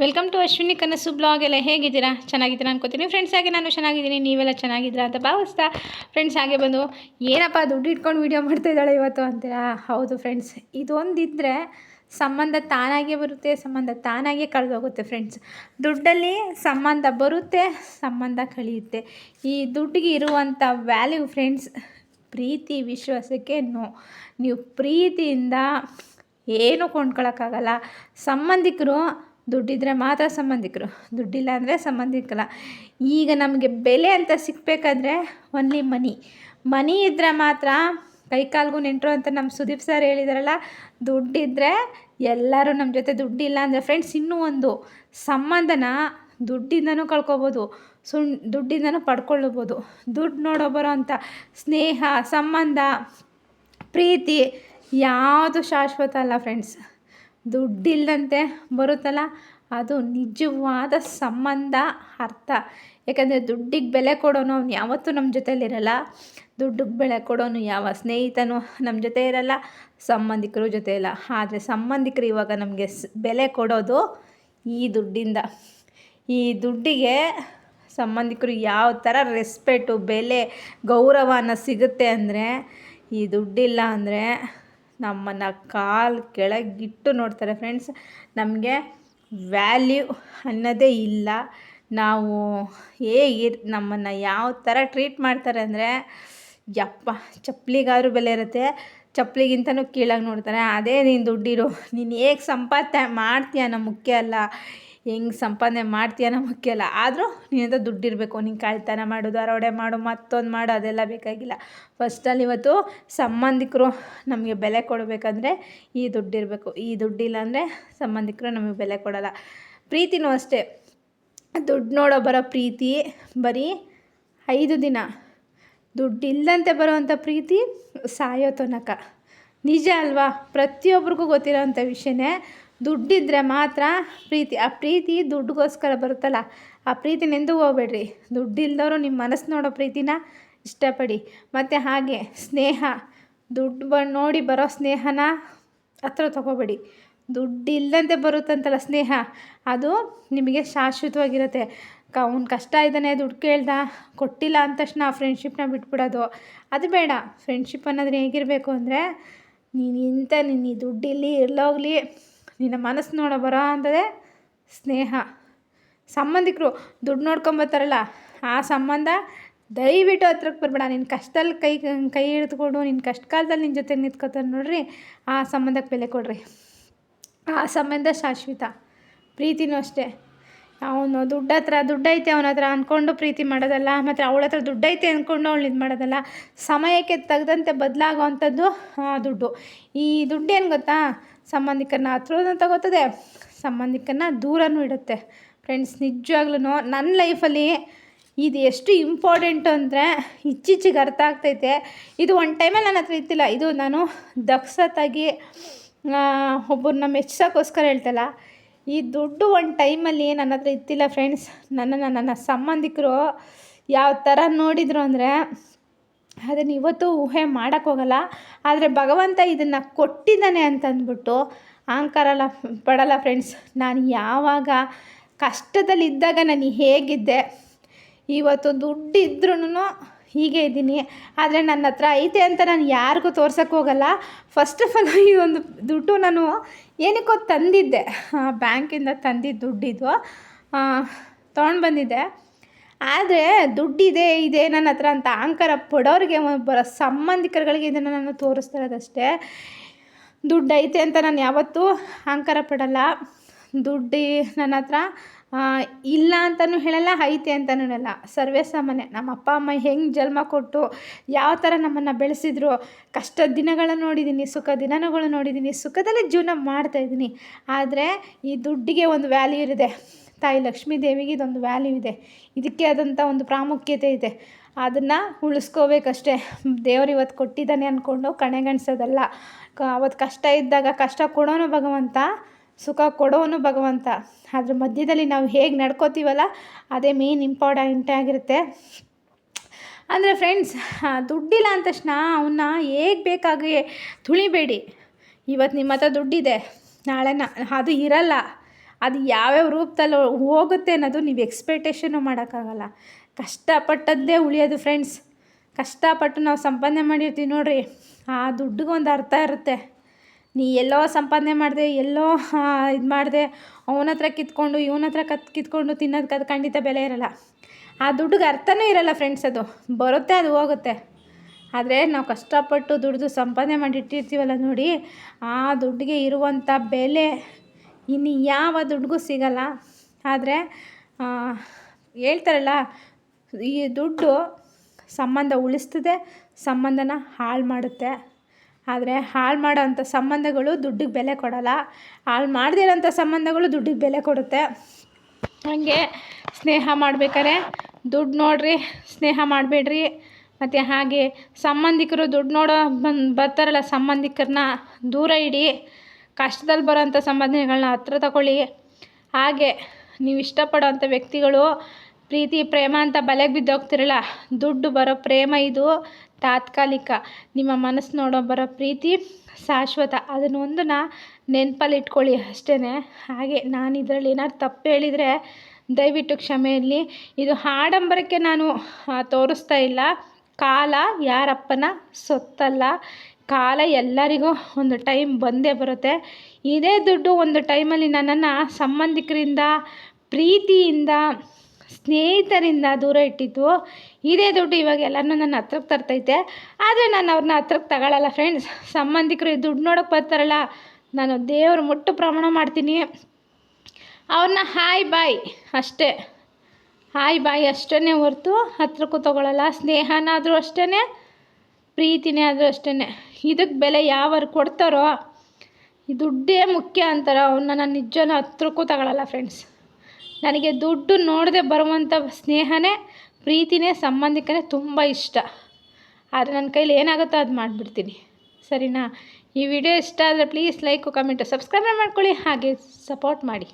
Welcome to Ashwini ಕನಸು blog ಎಲ್ಲ ಹೇಗಿದ್ದೀರಾ? ಚೆನ್ನಾಗಿದ್ದೀರಾ ಅನ್ಕೋತೀನಿ. ಫ್ರೆಂಡ್ಸ್ ಹಾಗೆ ನಾನು ಚೆನ್ನಾಗಿದ್ದೀನಿ. ನೀವೆಲ್ಲ ಚೆನ್ನಾಗಿದ್ದೀರಾ ಅಂತ ಭಾವಿಸ್ತಾ ಫ್ರೆಂಡ್ಸ್ ಹಾಗೆ ಬಂದು, ಏನಪ್ಪ ದುಡ್ಡು ಇಟ್ಕೊಂಡು ವೀಡಿಯೋ ಮಾಡ್ತಾ ಇದ್ದಾಳೆ ಇವತ್ತು? ಅಂತೀರಾ ಹೌದು ಫ್ರೆಂಡ್ಸ್ ಇದೊಂದಿದ್ದರೆ ಸಂಬಂಧ ತಾನಾಗೇ ಬರುತ್ತೆ, ಸಂಬಂಧ ತಾನಾಗೇ ಕಳೆದೋಗುತ್ತೆ ಫ್ರೆಂಡ್ಸ್ ದುಡ್ಡಲ್ಲಿ ಸಂಬಂಧ ಬರುತ್ತೆ, ಸಂಬಂಧ ಕಳೆಯುತ್ತೆ. ಈ ದುಡ್ಡಿಗೆ ಇರುವಂಥ ವ್ಯಾಲ್ಯೂ ಫ್ರೆಂಡ್ಸ್ ಪ್ರೀತಿ, ವಿಶ್ವಾಸಕ್ಕೆ ನೋ ನೀವು ಪ್ರೀತಿಯಿಂದ ಏನೂ ಕೊಂಡ್ಕೊಳಕ್ಕಾಗಲ್ಲ. ಸಂಬಂಧಿಕರು ದುಡ್ಡಿದ್ರೆ ಮಾತ್ರ ಸಂಬಂಧಿಕರು. ದುಡ್ಡಿಲ್ಲ ಅಂದರೆ ಸಂಬಂಧಿಕಲ್ಲ. ಈಗ ನಮಗೆ ಬೆಲೆ ಅಂತ ಸಿಗಬೇಕಾದ್ರೆ ಒನ್ಲಿ ಮನಿ ಮನಿ ಇದ್ದರೆ ಮಾತ್ರ ಕೈ ಕಾಲಿಗೂ ನೆಂಟರು ಅಂತ ನಮ್ಮ ಸುದೀಪ್ ಸರ್ ಹೇಳಿದಾರಲ್ಲ ದುಡ್ಡಿದ್ದರೆ ಎಲ್ಲರೂ ನಮ್ಮ ಜೊತೆ ದುಡ್ಡಿಲ್ಲ ಅಂದರೆ ಫ್ರೆಂಡ್ಸ್ ಇನ್ನೂ ಒಂದು ಸಂಬಂಧನ ದುಡ್ಡಿಂದನೂ ಕಳ್ಕೊಬೋದು, ಸುಣ್, ದುಡ್ಡಿಂದನೂ ಪಡ್ಕೊಳ್ಳಬೋದು. ದುಡ್ಡು ನೋಡೋ ಬರೋ ಅಂಥ ಸ್ನೇಹ, ಸಂಬಂಧ, ಪ್ರೀತಿ ಯಾವುದು ಶಾಶ್ವತ ಅಲ್ಲ ಫ್ರೆಂಡ್ಸ್ ದುಡ್ಡಿಲ್ಲದಂತೆ ಬರುತ್ತಲ್ಲ? ಅದು ನಿಜವಾದ ಸಂಬಂಧ ಅರ್ಥ. ಯಾಕಂದರೆ ದುಡ್ಡಿಗೆ ಬೆಲೆ ಕೊಡೋನು ಅವ್ನು ಯಾವತ್ತೂ ನಮ್ಮ ಜೊತೆಲಿರಲ್ಲ. ದುಡ್ಡಿಗೆ ಬೆಲೆ ಕೊಡೋನು ಯಾವ ಸ್ನೇಹಿತನೂ ನಮ್ಮ ಜೊತೆ ಇರಲ್ಲ, ಸಂಬಂಧಿಕರು ಜೊತೆ ಇಲ್ಲ. ಆದರೆ ಸಂಬಂಧಿಕರು ಇವಾಗ ನಮಗೆ ಬೆಲೆ ಕೊಡೋದು ಈ ದುಡ್ಡಿಂದ. ಈ ದುಡ್ಡಿಗೆ ಸಂಬಂಧಿಕರು ಯಾವ ಥರ ರೆಸ್ಪೆಕ್ಟು ಬೆಲೆ, ಗೌರವನ ಸಿಗುತ್ತೆ ಅಂದರೆ ಈ ದುಡ್ಡಿಲ್ಲ ಅಂದರೆ ನಮ್ಮನ್ನು ಕಾಲು ಕೆಳಗಿಟ್ಟು ನೋಡ್ತಾರೆ ಫ್ರೆಂಡ್ಸ್. ನಮಗೆ ವ್ಯಾಲ್ಯೂ ಅನ್ನೋದೇ ಇಲ್ಲ. ನಾವು ಹೇಗೆ ನಮ್ಮನ್ನು ಯಾವ ಥರ ಟ್ರೀಟ್ ಮಾಡ್ತಾರೆ ಅಂದರೆ, ಯಪ್ಪ, ಚಪ್ಪಲಿಗಾದ್ರೂ ಬೆಲೆ ಇರುತ್ತೆ. ಚಪ್ಪಲಿಗಿಂತನೂ ಕೀಳಾಗಿ ನೋಡ್ತಾರೆ. ಅದೇ ನೀನು ದುಡ್ಡಿರು, ನೀನು ಹೇಗೆ ಸಂಪಾದನೆ ಮಾಡ್ತೀಯ ಅನ್ನೋ ಮುಖ್ಯ ಅಲ್ಲ. ಹೆಂಗೆ ಸಂಪಾದನೆ ಮಾಡ್ತೀಯ ನಮ್ಮ ಮುಖ್ಯ ಆದರೂ ನೀನಂತ ದುಡ್ಡಿರಬೇಕು. ನೀನು ಕಳ್ತನ ಮಾಡು, ದರೋಡೆ ಮಾಡು, ಮತ್ತೊಂದು ಮಾಡು, ಅದೆಲ್ಲ ಬೇಕಾಗಿಲ್ಲ. ಫಸ್ಟಲ್ಲಿ ಇವತ್ತು ಸಂಬಂಧಿಕರು ನಮಗೆ ಬೆಲೆ ಕೊಡಬೇಕಂದ್ರೆ ಈ ದುಡ್ಡಿರಬೇಕು. ಈ ದುಡ್ಡಿಲ್ಲ ಅಂದರೆ ಸಂಬಂಧಿಕರು ನಮಗೆ ಬೆಲೆ ಕೊಡಲ್ಲ. ಪ್ರೀತಿನೂ ಅಷ್ಟೇ. ದುಡ್ಡು ನೋಡೋ ಬರೋ ಪ್ರೀತಿ ಬರೀ ಐದು ದಿನ. ದುಡ್ಡಿಲ್ಲದಂತೆ ಬರುವಂಥ ಪ್ರೀತಿ ಸಾಯೋ ತನಕ. ನಿಜ ಅಲ್ವಾ? ಪ್ರತಿಯೊಬ್ರಿಗೂ ಗೊತ್ತಿರೋವಂಥ ವಿಷಯನೇ. ದುಡ್ಡಿದ್ದರೆ ಮಾತ್ರ ಪ್ರೀತಿ. ಆ ಪ್ರೀತಿ ದುಡ್ಡುಗೋಸ್ಕರ ಬರುತ್ತಲ್ಲ, ಆ ಪ್ರೀತಿನೆಂದೂ ಹೋಗ್ಬೇಡ್ರಿ. ದುಡ್ಡಿಲ್ದವರು ನಿಮ್ಮ ಮನಸ್ಸು ನೋಡೋ ಪ್ರೀತಿನ ಇಷ್ಟಪಡಿ. ಮತ್ತು ಹಾಗೆ ಸ್ನೇಹ. ದುಡ್ಡು ಬ, ನೋಡಿ ಬರೋ ಸ್ನೇಹನ ಹತ್ರ ತಗೋಬೇಡಿ. ದುಡ್ಡಿಲ್ಲದಂತೆ ಬರುತ್ತಂತಲ್ಲ ಸ್ನೇಹ, ಅದು ನಿಮಗೆ ಶಾಶ್ವತವಾಗಿರುತ್ತೆ. ಕ, ಅವ್ನು ಕಷ್ಟ ಇದ್ದಾನೆ, ದುಡ್ಡು ಕೇಳ್ದ, ಕೊಟ್ಟಿಲ್ಲ ಅಂದ ತಕ್ಷಣ ಆ ಫ್ರೆಂಡ್ಶಿಪ್ನ ಬಿಟ್ಬಿಡೋದು. ಅದು ಬೇಡ. ಫ್ರೆಂಡ್ಶಿಪ್ ಅನ್ನೋದು ಹೇಗಿರಬೇಕು ಅಂದರೆ ನೀನು ಇಂಥ ನಿನ್ನ ಈ ದುಡ್ಡಿಲ್ಲಿ ಇರಲೋಗ್ಲಿ ನಿನ್ನ ಮನಸ್ಸು ನೋಡ ಬರೋ ಅಂಥದ್ದೇ ಸ್ನೇಹ. ಸಂಬಂಧಿಕರು ದುಡ್ಡು ನೋಡ್ಕೊಂಬರ್ತಾರಲ್ಲ ಆ ಸಂಬಂಧ ದಯವಿಟ್ಟು ಹತ್ರಕ್ಕೆ ಬರಬೇಡ. ನಿನ್ನ ಕಷ್ಟದಲ್ಲಿ ಕೈ ಕೈ ಹಿಡಿದುಕೊಂಡು ನಿನ್ನ ಕಷ್ಟ ಕಾಲದಲ್ಲಿ ನಿನ್ನ ಜೊತೆ ನಿಂತ್ಕೋತಾರೆ ನೋಡ್ರಿ, ಆ ಸಂಬಂಧಕ್ಕೆ ಬೆಲೆ ಕೊಡ್ರಿ. ಆ ಸಂಬಂಧ ಶಾಶ್ವತ. ಪ್ರೀತಿನೂ ಅಷ್ಟೇ. ಅವನು ದುಡ್ಡು ಹತ್ರ ದುಡ್ಡೈತೆ ಅವನ ಹತ್ರ ಅಂದ್ಕೊಂಡು ಪ್ರೀತಿ ಮಾಡೋದಲ್ಲ, ಮತ್ತು ಅವಳ ಹತ್ರ ದುಡ್ಡೈತೆ ಅಂದ್ಕೊಂಡು ಅವಳು ಇದು ಮಾಡೋದಲ್ಲ, ಸಮಯಕ್ಕೆ ತಕ್ಕಂತೆ ಆ, ದುಡ್ಡು. ಈ ದುಡ್ಡು ಏನು ಗೊತ್ತಾ? ಸಂಬಂಧಿಕರನ್ನ ಹತ್ರನೂ ತಗೋತದೆ ಸಂಬಂಧಿಕರನ್ನ ದೂರನೂ ಇಡುತ್ತೆ. ಫ್ರೆಂಡ್ಸ್ ನಿಜವಾಗ್ಲೂ ನನ್ನ ಲೈಫಲ್ಲಿ ಇದು ಎಷ್ಟು ಇಂಪಾರ್ಟೆಂಟು ಅಂದರೆ ಇಚ್ಚಿಚ್ಚಿಗೆ ಅರ್ಥ ಆಗ್ತೈತೆ. ಇದು ಒಂದು ಟೈಮಲ್ಲಿ ನನ್ನ ಹತ್ರ ಇತ್ತಿಲ್ಲ. ಇದು ನಾನು ದಕ್ಷತಾಗಿ ಒಬ್ಬರನ್ನ ಮೆಚ್ಚಿಸೋಕ್ಕೋಸ್ಕರ ಹೇಳ್ತಲ್ಲ. ಈ ದುಡ್ಡು ಒಂದು ಟೈಮಲ್ಲಿ ನನ್ನ ಹತ್ರ ಇತ್ತಿಲ್ಲ ಫ್ರೆಂಡ್ಸ್ ನನ್ನನ್ನು ನನ್ನ ಸಂಬಂಧಿಕರು ಯಾವ ಥರ ನೋಡಿದರು ಅಂದರೆ ಅದನ್ನು ಇವತ್ತು ಊಹೆ ಮಾಡೋಕ್ಕೋಗಲ್ಲ ಆದರೆ ಭಗವಂತ ಇದನ್ನು ಕೊಟ್ಟಿದ್ದಾನೆ ಅಂತಂದ್ಬಿಟ್ಟು ಅಹಂಕಾರ ಎಲ್ಲ ಪಡಲ್ಲ ಫ್ರೆಂಡ್ಸ್ ನಾನು ಯಾವಾಗ ಕಷ್ಟದಲ್ಲಿದ್ದಾಗ ನಾನು ಹೇಗಿದ್ದೆ. ಇವತ್ತು ದುಡ್ಡು ಇದ್ರೂ ಹೀಗೆ ಇದ್ದೀನಿ. ಆದರೆ ನನ್ನ ಹತ್ರ ಐತೆ ಅಂತ ನಾನು ಯಾರಿಗೂ ತೋರ್ಸೋಕ್ಕೆ ಹೋಗಲ್ಲ. ಫಸ್ಟ್ ಆಫ್ ಆಲ್ ಈ ಒಂದು ದುಡ್ಡು ನಾನು ಏನಕ್ಕೋ ತಂದಿದ್ದೆ. ಬ್ಯಾಂಕಿಂದ ತಂದಿದ್ದ ದುಡ್ಡಿದು ತೊಗೊಂಡು ಬಂದಿದ್ದೆ. ಆದರೆ ದುಡ್ಡಿದೆ, ಇದೆ ನನ್ನ ಹತ್ರ ಅಂತ ಅಹಂಕಾರ ಪಡೋರಿಗೆ ಬರೋ ಸಂಬಂಧಿಕರುಗಳಿಗೆ ಇದನ್ನು ನಾನು ತೋರಿಸ್ತಾ ಇರೋದಷ್ಟೇ. ದುಡ್ಡು ಐತೆ ಅಂತ ನಾನು ಯಾವತ್ತೂ ಅಹಂಕಾರ ಪಡಲ್ಲ. ದುಡ್ಡು ನನ್ನ ಹತ್ರ ಇಲ್ಲ ಅಂತಲೂ ಹೇಳಲ್ಲ, ಐತೆ ಅಂತಲೂ ಹೇಳಲ್ಲ. ಸರ್ವೇ ಸಾಮಾನ್ಯ ನಮ್ಮ ಅಪ್ಪ, ಅಮ್ಮ ಹೆಂಗೆ ಜನ್ಮ ಕೊಟ್ಟು ಯಾವ ಥರ ನಮ್ಮನ್ನು ಬೆಳೆಸಿದ್ರು ಕಷ್ಟದ ದಿನಗಳನ್ನು ನೋಡಿದ್ದೀನಿ ಸುಖ ದಿನಗಳು ನೋಡಿದ್ದೀನಿ ಸುಖದಲ್ಲೇ ಜೀವನ ಮಾಡ್ತಾಯಿದ್ದೀನಿ ಆದರೆ ಈ ದುಡ್ಡಿಗೆ ಒಂದು ವ್ಯಾಲ್ಯೂ ಇದೆ. ತಾಯಿ ಲಕ್ಷ್ಮೀ ದೇವಿಗೆ ಇದೊಂದು ವ್ಯಾಲ್ಯೂ ಇದೆ. ಇದಕ್ಕೆ ಆದಂಥ ಒಂದು ಪ್ರಾಮುಖ್ಯತೆ ಇದೆ. ಅದನ್ನು ಉಳಿಸ್ಕೋಬೇಕಷ್ಟೇ. ದೇವ್ರು ಇವತ್ತು ಕೊಟ್ಟಿದ್ದಾನೆ ಅಂದ್ಕೊಂಡು ಕಣೆಗಣಿಸೋದಲ್ಲ. ಕ ಅವತ್ತು ಕಷ್ಟ ಇದ್ದಾಗ ಕಷ್ಟ ಕೊಡೋನು ಭಗವಂತ ಸುಖ ಕೊಡೋನು ಭಗವಂತ. ಅದ್ರ ಮಧ್ಯದಲ್ಲಿ ನಾವು ಹೇಗೆ ನಡ್ಕೋತೀವಲ್ಲ, ಅದೇ ಮೇನ್ ಇಂಪಾರ್ಟೆಂಟ್ ಆಗಿರುತ್ತೆ. ಅಂದರೆ ಫ್ರೆಂಡ್ಸ್ ದುಡ್ಡಿಲ್ಲ ಅಂದ ತಕ್ಷಣ ಅವನ್ನ ಹೇಗೆ ಬೇಕಾಗಿ ತುಳಿಬೇಡಿ. ಇವತ್ತು ನಿಮ್ಮ ಹತ್ರ ದುಡ್ಡಿದೆ, ನಾಳೆ ಅದು ಇರಲ್ಲ. ಅದು ಯಾವ್ಯಾವ ರೂಪದಲ್ಲಿ ಹೋಗುತ್ತೆ ಅನ್ನೋದು ನೀವು ಎಕ್ಸ್ಪೆಕ್ಟೇಷನು ಮಾಡೋಕ್ಕಾಗಲ್ಲ. ಕಷ್ಟಪಟ್ಟದ್ದೇ ಉಳಿಯೋದು ಫ್ರೆಂಡ್ಸ್ ಕಷ್ಟಪಟ್ಟು ನಾವು ಸಂಪಾದನೆ ಮಾಡಿರ್ತೀವಿ ನೋಡಿರಿ, ಆ ದುಡ್ಡಿಗೊಂದು ಅರ್ಥ ಇರುತ್ತೆ. ನೀ ಎಲ್ಲೋ ಸಂಪಾದನೆ ಮಾಡಿದೆ, ಎಲ್ಲೋ ಇದು ಮಾಡಿದೆ, ಅವನ ಹತ್ರ ಕಿತ್ಕೊಂಡು, ಇವನ ಹತ್ರ ಕತ್, ಕಿತ್ಕೊಂಡು ತಿನ್ನೋದಕ್ಕೆ ಅದು ಖಂಡಿತ ಬೆಲೆ ಇರೋಲ್ಲ. ಆ ದುಡ್ಡಿಗೆ ಅರ್ಥವೇ ಇರೋಲ್ಲ ಫ್ರೆಂಡ್ಸ್ ಅದು. ಬರುತ್ತೆ, ಅದು ಹೋಗುತ್ತೆ. ಆದರೆ ನಾವು ಕಷ್ಟಪಟ್ಟು ದುಡಿದು ಸಂಪಾದನೆ ಮಾಡಿ ಇಟ್ಟಿರ್ತೀವಲ್ಲ ನೋಡಿ, ಆ ದುಡ್ಡಿಗೆ ಇರುವಂಥ ಬೆಲೆ ಇನ್ನು ಯಾವ ದುಡ್ಡಿಗೂ ಸಿಗಲ್ಲ. ಆದರೆ ಹೇಳ್ತಾರಲ್ಲ, ಈ ದುಡ್ಡು ಸಂಬಂಧ ಉಳಿಸ್ತದೆ, ಸಂಬಂಧನ ಹಾಳು ಮಾಡುತ್ತೆ. ಆದರೆ ಹಾಳು ಮಾಡೋಂಥ ಸಂಬಂಧಗಳು ದುಡ್ಡಿಗೆ ಬೆಲೆ ಕೊಡೋಲ್ಲ. ಹಾಳು ಮಾಡದೇ ಇರೋಂಥ ಸಂಬಂಧಗಳು ದುಡ್ಡಿಗೆ ಬೆಲೆ ಕೊಡುತ್ತೆ. ಹಾಗೆ ಸ್ನೇಹ ಮಾಡ್ಬೇಕಾದ್ರೆ ದುಡ್ಡು ನೋಡಿರಿ, ಸ್ನೇಹ ಮಾಡಬೇಡ್ರಿ. ಮತ್ತು ಹಾಗೆ ಸಂಬಂಧಿಕರು ದುಡ್ಡು ನೋಡೋ ಬಂದು ಬರ್ತಾರಲ್ಲ ಸಂಬಂಧಿಕರನ್ನ ದೂರ ಇಡಿ ಕಷ್ಟದಲ್ಲಿ ಬರೋಂಥ ಸಂಬಂಧಗಳನ್ನ ಹತ್ರ ತಗೊಳ್ಳಿ ಹಾಗೆ ನೀವು ಇಷ್ಟಪಡೋಂಥ ವ್ಯಕ್ತಿಗಳು ಪ್ರೀತಿ, ಪ್ರೇಮ ಅಂತ ಬಲೆಗೆ ಬಿದ್ದೋಗ್ತಿರಲ್ಲ ದುಡ್ಡು ಬರೋ ಪ್ರೇಮ ಇದು ತಾತ್ಕಾಲಿಕ. ನಿಮ್ಮ ಮನಸ್ಸು ನೋಡೋ ಬರೋ ಪ್ರೀತಿ ಶಾಶ್ವತ. ಅದನ್ನೊಂದನ್ನ ನೆನಪಲ್ಲಿ ಇಟ್ಕೊಳ್ಳಿ ಅಷ್ಟೇ ಹಾಗೆ ನಾನು ಇದರಲ್ಲಿ ಏನಾದ್ರು ತಪ್ಪು ಹೇಳಿದರೆ ದಯವಿಟ್ಟು ಕ್ಷಮೆ ಇರಲಿ. ಇದು ಆಡಂಬರಕ್ಕೆ ನಾನು ತೋರಿಸ್ತಾ ಇಲ್ಲ. ಕಾಲ ಯಾರಪ್ಪನ ಸೊತ್ತಲ್ಲ. ಕಾಲ ಎಲ್ಲರಿಗೂ ಒಂದು ಟೈಮ್ ಬಂದೇ ಬರುತ್ತೆ. ಇದೇ ದುಡ್ಡು ಒಂದು ಟೈಮಲ್ಲಿ ನನ್ನನ್ನು ಸಂಬಂಧಿಕರಿಂದ, ಪ್ರೀತಿಯಿಂದ ಸ್ನೇಹಿತರಿಂದ ದೂರ ಇಟ್ಟಿತ್ತು ಇದೇ ದುಡ್ಡು ಇವಾಗ ಎಲ್ಲರನ್ನೂ ನನ್ನ ಹತ್ರಕ್ಕೆ ತರ್ತೈತೆ. ಆದರೆ ನಾನು ಅವ್ರನ್ನ ಹತ್ರಕ್ಕೆ ತಗೊಳ್ಳಲ್ಲ ಫ್ರೆಂಡ್ಸ್ ಸಂಬಂಧಿಕರು ಈ ದುಡ್ಡು ನೋಡೋಕೆ ಬರ್ತಾರಲ್ಲ, ನಾನು ದೇವ್ರ ಮುಟ್ಟು ಪ್ರಮಾಣ ಮಾಡ್ತೀನಿ. ಅವ್ರನ್ನ ಹಾಯ್ ಬಾಯ್ ಅಷ್ಟೇ. ಹಾಯ್ ಬಾಯ್ ಅಷ್ಟೇ ಹೊರತು ಹತ್ರಕ್ಕೂ ತೊಗೊಳ್ಳಲ್ಲ ಸ್ನೇಹನಾದರೂ ಅಷ್ಟೇ ಪ್ರೀತಿನೇ ಆದರೂ ಅಷ್ಟೇ ಇದಕ್ಕೆ ಬೆಲೆ ಯಾವರು ಕೊಡ್ತಾರೋ ದುಡ್ಡೇ ಮುಖ್ಯ ಅಂತಾರೋ. ಅವನ್ನ ನಾನು ನಿಜನ ಹತ್ರಕ್ಕೂ ತಗೊಳ್ಳಲ್ಲ ಫ್ರೆಂಡ್ಸ್ ನನಗೆ ದುಡ್ಡು ನೋಡದೆ ಬರುವಂಥ ಸ್ನೇಹನೇ, ಪ್ರೀತಿನೇ, ಸಂಬಂಧಿಕನೇ ತುಂಬ ಇಷ್ಟ. ಆದರೆ ನನ್ನ ಕೈಲಿ ಏನಾಗುತ್ತೋ ಅದು ಮಾಡಿಬಿಡ್ತೀನಿ. ಸರಿನಾ? ಈ ವಿಡಿಯೋ ಇಷ್ಟ ಆದರೆ ಪ್ಲೀಸ್ ಲೈಕು, ಕಮೆಂಟು, ಸಬ್ಸ್ಕ್ರೈಬ್ ಮಾಡ್ಕೊಳ್ಳಿ. ಹಾಗೆ ಸಪೋರ್ಟ್ ಮಾಡಿ.